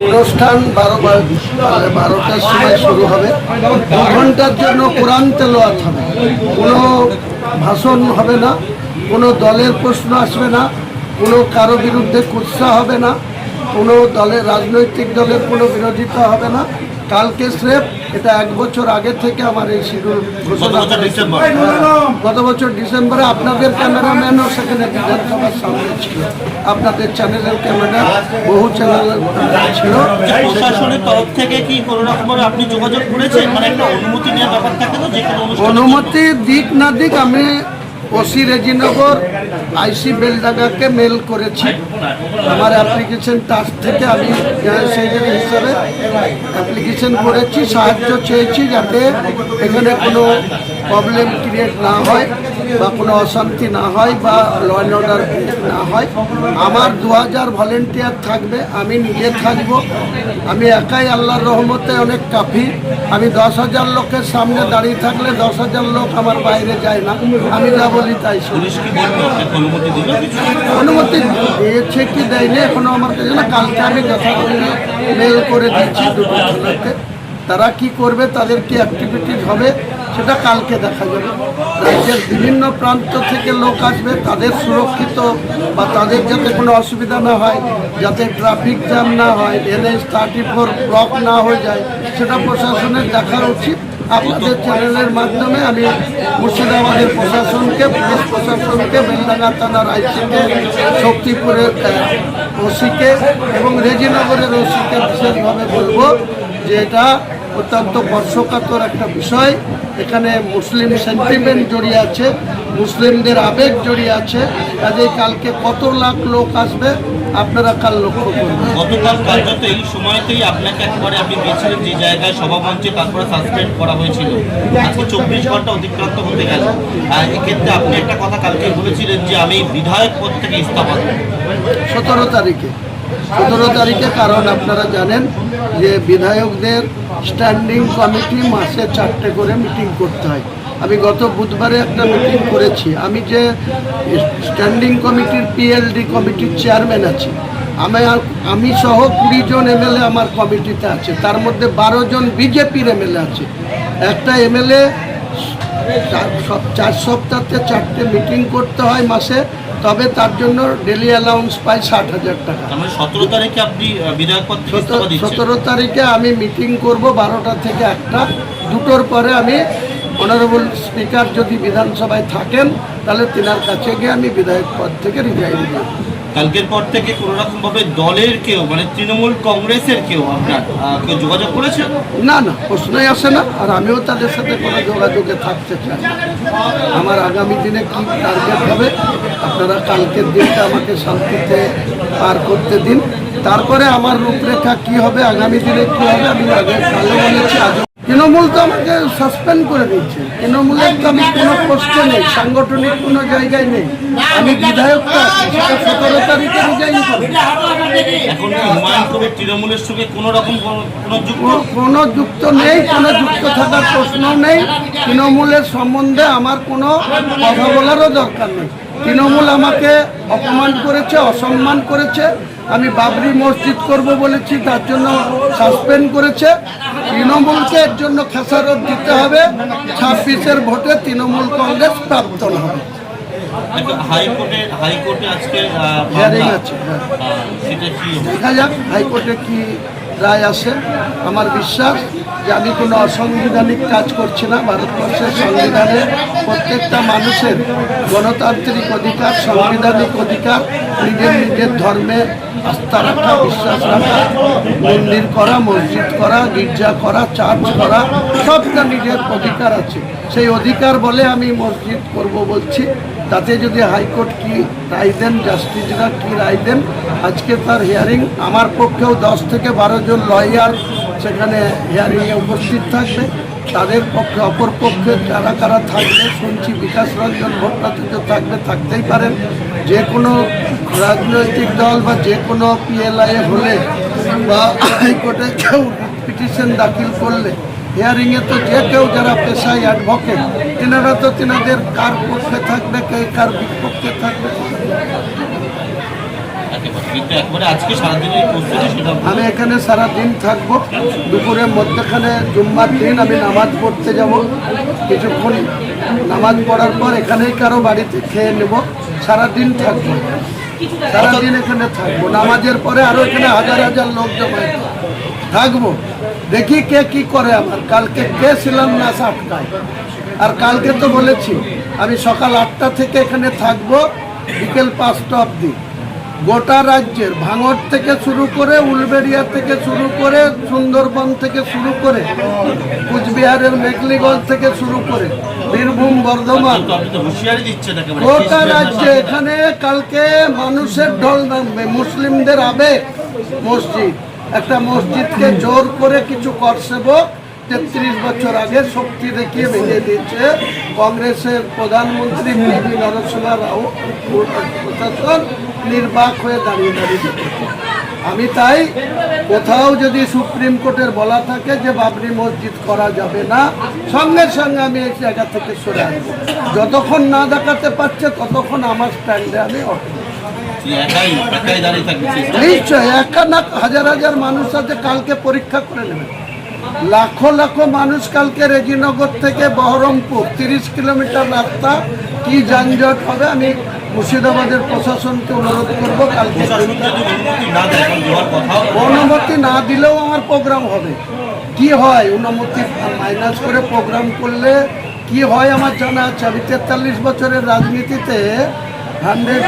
অনুষ্ঠান বারো বারোটার সময় শুরু হবে। দু ঘণ্টার জন্য কোরআন তেলোয়াত হবে। কোনো ভাষণ হবে না, কোনো দলের প্রশ্ন আসবে না, কোনো কারও বিরুদ্ধে কুৎসা হবে না, কোনো দলের রাজনৈতিক দলের কোনো বিরোধিতা হবে না। কালকে স্রেফ এটা এক বছর আগে থেকে আমার এই শিডিউল ঘোষণা গত বছর ডিসেম্বরে। আপনাদের ক্যামেরাম্যানও সেখানে বিধানসভার সামনে ছিল। আপনাদের চ্যানেলের ক্যামেরা বহু চ্যানেল ছিল। প্রশাসনের তরফ থেকে কি কোনো আপনি যোগাযোগ করেছেন? মানে একটা অনুমতি নেওয়ার ব্যাপার থাকে তো যে কোনো অনুষ্ঠানের জন্য? অনুমতি দিক না দিক আমি ওসি রেজিনগর আইসি বেলডাঙ্গাকে মেল করেছি। আমার অ্যাপ্লিকেশন তার থেকে আমি সেই হিসাবে অ্যাপ্লিকেশন করেছি, সাহায্য চেয়েছি যাতে এখানে কোনো প্রবলেম ক্রিয়েট না হয় বা কোনো অশান্তি না হয় বা ল অ্যান্ড অর্ডার না হয়। আমার দু হাজার ভলেন্টিয়ার থাকবে আমি নিজে থাকব। আমি একাই আল্লাহর রহমতে অনেক কাফি। আমি দশ হাজার লোকের সামনে দাঁড়িয়ে থাকলে দশ হাজার লোক আমার বাইরে যায় না। আমি যা বলি তাই অনুমতি দিয়েছে কি দেয়নি এখনও আমার কাছে না। কালকে আমি যথাযথ মেল করে দিচ্ছি দুটো তারা কি করবে? তাদের কি অ্যাক্টিভিটিস হবে? সেটা কালকে দেখা যাবে। রাজ্যের বিভিন্ন প্রান্ত থেকে লোক আসবে, তাদের সুরক্ষিত বা তাদের যাতে কোনো অসুবিধা না হয়, যাতে ট্রাফিক জ্যাম না হয় এনএস থার্টি ফোর ব্লক না হয়ে যায়, সেটা প্রশাসনের দেখা উচিত। আপনাদের চ্যানেলের মাধ্যমে আমি মুর্শিদাবাদের প্রশাসনকে, পুলিশ প্রশাসনকে, বেলডাঙ্গা থানার আইসিকে, শক্তিপুরের ওসিকে এবং রেজিনগরের ওসিকে বিশেষভাবে বলব যে এটা অত্যন্ত স্পর্শকাতর একটা বিষয়। এখানে মুসলিম সেন্টিমেন্ট জড়িয়ে আছে মুসলিমদের আবেগ জড়িয়ে আছে। কাজেই কালকে কত লাখ লোক আসবে আপনারা কাল লক্ষ্য করবেন গতকাল কার্যত এই সময়তেই আপনাকে একবারে আপনি গিয়েছিলেন যে জায়গায় সভামঞ্চে তারপরে সাসপেন্ড করা হয়েছিল। আজকে চব্বিশ ঘণ্টা অতিক্রান্ত হতে গেল। আর এক্ষেত্রে আপনি একটা কথা কালকে বলেছিলেন যে আমি বিধায়ক পদ থেকে ইস্তফা দেবো। সতেরো তারিখে। সতেরো তারিখে কারণ আপনারা জানেন যে বিধায়কদের স্ট্যান্ডিং কমিটি মাসে চারটে করে মিটিং করতে হয়। আমি গত বুধবারে একটা মিটিং করেছি। আমি যে স্ট্যান্ডিং কমিটির পিএলডি কমিটির চেয়ারম্যান আছি। আমি আমি সহ কুড়ি জন এমএলএ আমার কমিটিতে আছে। তার মধ্যে বারো জন বিজেপির এমএলএ আছে। একটা এমএলএ চার সপ- চার সপ্তাহে চারটে মিটিং করতে হয় মাসে। তবে তার জন্য ডেলি অ্যালাউন্স পাই ষাট হাজার টাকা। মানে সতেরো তারিখে আপনি সতেরো তারিখে আমি মিটিং করব বারোটা থেকে একটা। দুটোর পরে আমি অনারেবল স্পিকার যদি বিধানসভায় থাকেন তাহলে তিনার কাছে গিয়ে আমি বিধায়ক পদ থেকে রিজাইন দিই কালকের পর থেকে কোনো রকম ভাবে দলের কেউ মানে তৃণমূল কংগ্রেসের কেউ আপনার কেউ যোগাযোগ করেছে না না, প্রশ্নই আসে না, আর আমিও তাদের সাথে কোনো যোগাযোগে থাকতে চাই। আমার আগামী দিনে কি টার্গেট হবে, আপনারা কালকের দিনটা আমাকে শান্তিতে পার করতে দিন তারপরে আমার রূপরেখা কি হবে, আগামী দিনে কি হবে, আমি আগে কালো বলেছি আজ তৃণমূল তো আমাকে সাসপেন্ড করে দিচ্ছে তৃণমূলের তো আমি কোনো প্রশ্ন নেই সাংগঠনিক কোনো জায়গায় নেই। আমি বিধায়ক সেটা সতেরো তারিখে রিজাইন করব এখন কি হুমায়ুন কবির তৃণমূলের সঙ্গে কোনো রকম কোনো- কোনো যুক্ত? কোনো- কোনো যুক্ত নেই কোনো যুক্ত থাকার প্রশ্ন নেই। তৃণমূলের সম্বন্ধে আমার কোনো কথা বলারও দরকার নেই। তৃণমূল আমাকে অপমান করেছে অসম্মান করেছে। আমি বাবরি মসজিদ করব বলেছি তার জন্য সাসপেন্ড করেছে। তৃণমূলকে এর জন্য খেসারত দিতে হবে ছাব্বিশের ভোটে তৃণমূল কংগ্রেস প্রাপ্তন হবে। এখন হাইকোর্টে হাইকোর্টে আজকে হিয়ারিং আছে। আহ, সেটা কি? হবে? দেখা যাক হাইকোর্টে কি রায় আসে আমার বিশ্বাস যে আমি কোনো অসাংবিধানিক কাজ করছি না। ভারতবর্ষের সংবিধানে প্রত্যেকটা মানুষের গণতান্ত্রিক অধিকার, সাংবিধানিক অধিকার, নিজের নিজের ধর্মে আস্থা রাখা, বিশ্বাস রাখা, মন্দির করা, মসজিদ করা, গির্জা করা, চার্চ করা, সবটা নিজের অধিকার আছে। সেই অধিকার বলে আমি মসজিদ করব বলছি। তাতে যদি হাইকোর্ট কি রায় দেন, জাস্টিসরা কি রায় দেন, আজকে তার হিয়ারিং আমার পক্ষেও দশ থেকে বারো জন লয়ার সেখানে হিয়ারিংয়ে উপস্থিত থাকবে। তাদের পক্ষে, অপর পক্ষে যারা কারা থাকবে, শুনছি বিকাশ রঞ্জন ভট্টাচার্য থাকবে, থাকতেই পারেন। যে কোনো রাজনৈতিক দল বা যে কোনো পিএলআই হলে বা হাইকোর্টে কেউ পিটিশন দাখিল করলে হিয়ারিংয়ে তো যে কেউ যারা পেশায় অ্যাডভোকেট তেনারা তো তেনাদের কার পক্ষে থাকবে, কে কার বিপক্ষে থাকবে? আমি এখানে সারা দিন থাকব। দুপুরের মধ্যেখানে জুম্মার দিন আমি নামাজ পড়তে যাব। কিছুক্ষণ নামাজ পড়ার পর এখানেই কারও বাড়িতে খেয়ে নেব। সারা দিন থাকব। সারাদিন এখানে থাকব। নামাজের পরে আরও এখানে হাজার হাজার লোক জমায় থাকব। দেখি কে কি করে আমার। কালকে কে শিলান্যাস আটকায় আর কালকে তো বলেছি, আমি সকাল আটটা থেকে এখানে থাকব, বিকেল পাঁচটা অবধি। গোটা রাজ্যের ভাঙড় থেকে শুরু করে, উলবেড়িয়া থেকে শুরু করে, সুন্দরবন থেকে শুরু করে, কুচবিহারের মেঘলিগঞ্জ থেকে শুরু করে, বীরভূম, বর্ধমান, গোটা রাজ্যে এখানে কালকে মানুষের ঢল নামবে, মুসলিমদের আবেগ। মসজিদ, একটা মসজিদকে জোর করে কিছু করসেবক তেত্রিশ বছর আগে শক্তি দেখিয়ে ভেঙে দিয়েছে কংগ্রেসের প্রধানমন্ত্রী পিভি নরসিংহ রাও প্রশাসন নির্বাক হয়ে দাঁড়িয়ে দাঁড়িয়ে। আমি তাই কোথাও যদি সুপ্রিম কোর্টের বলা থাকে যে বাবরি মসজিদ করা যাবে না সঙ্গে সঙ্গে আমি এই জায়গা থেকে সরে আসব। যতক্ষণ না দেখাতে পারছে ততক্ষণ আমার স্ট্যান্ডে আমি নিশ্চয় একা না হাজার হাজার মানুষ আছে কালকে পরীক্ষা করে নেবেন লাখো লাখো মানুষ কালকে রেজিনগর থেকে বহরমপুর, তিরিশ কিলোমিটার রাস্তা, কি যানজট হবে আমি মুর্শিদাবাদের প্রশাসনকে অনুরোধ করব কালকে। অনুমতি না দিলেও আমার প্রোগ্রাম হবে। কি হয়? অনুমতি মাইনাস করে প্রোগ্রাম করলে কি হয় আমার জানা আছে? আমি তেতাল্লিশ বছরের রাজনীতিতে হান্ড্রেড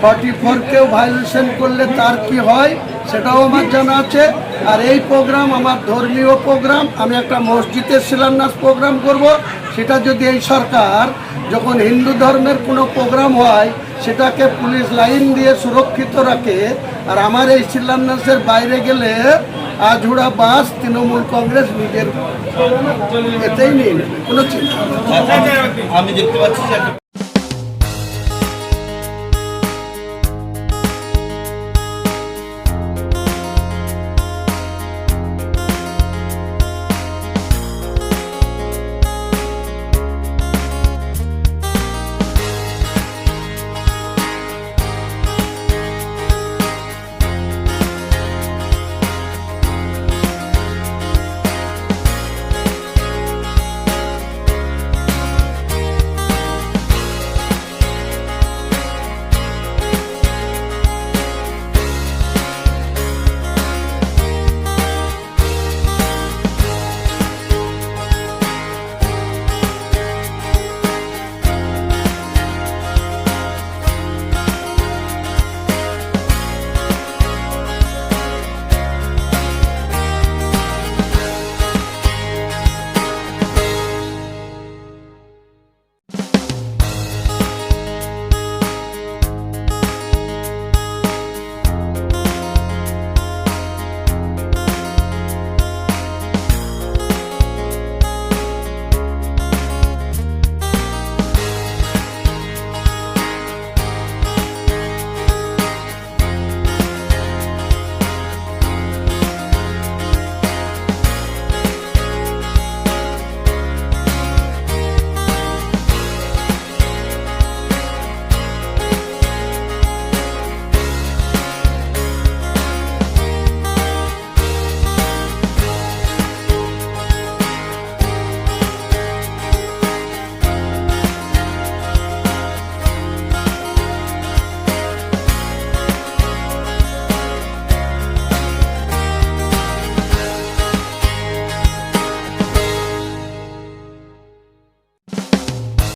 ফর্টি ফোরকেও ভায়োলেশন করলে তার কি হয়? সেটাও আমার জানা আছে। আর এই প্রোগ্রাম আমার ধর্মীয় প্রোগ্রাম আমি একটা মসজিদের শিলান্যাস প্রোগ্রাম করব। সেটা যদি এই সরকার যখন হিন্দু ধর্মের কোনো প্রোগ্রাম হয়, সেটাকে পুলিশ লাইন দিয়ে সুরক্ষিত রাখে, আর আমার এই শিলান্যাসের বাইরে গেলে আঝুড়া বাস তৃণমূল কংগ্রেস নিজের এতেই নেবে কোনো চিন্তা আমি দেখতে পাচ্ছি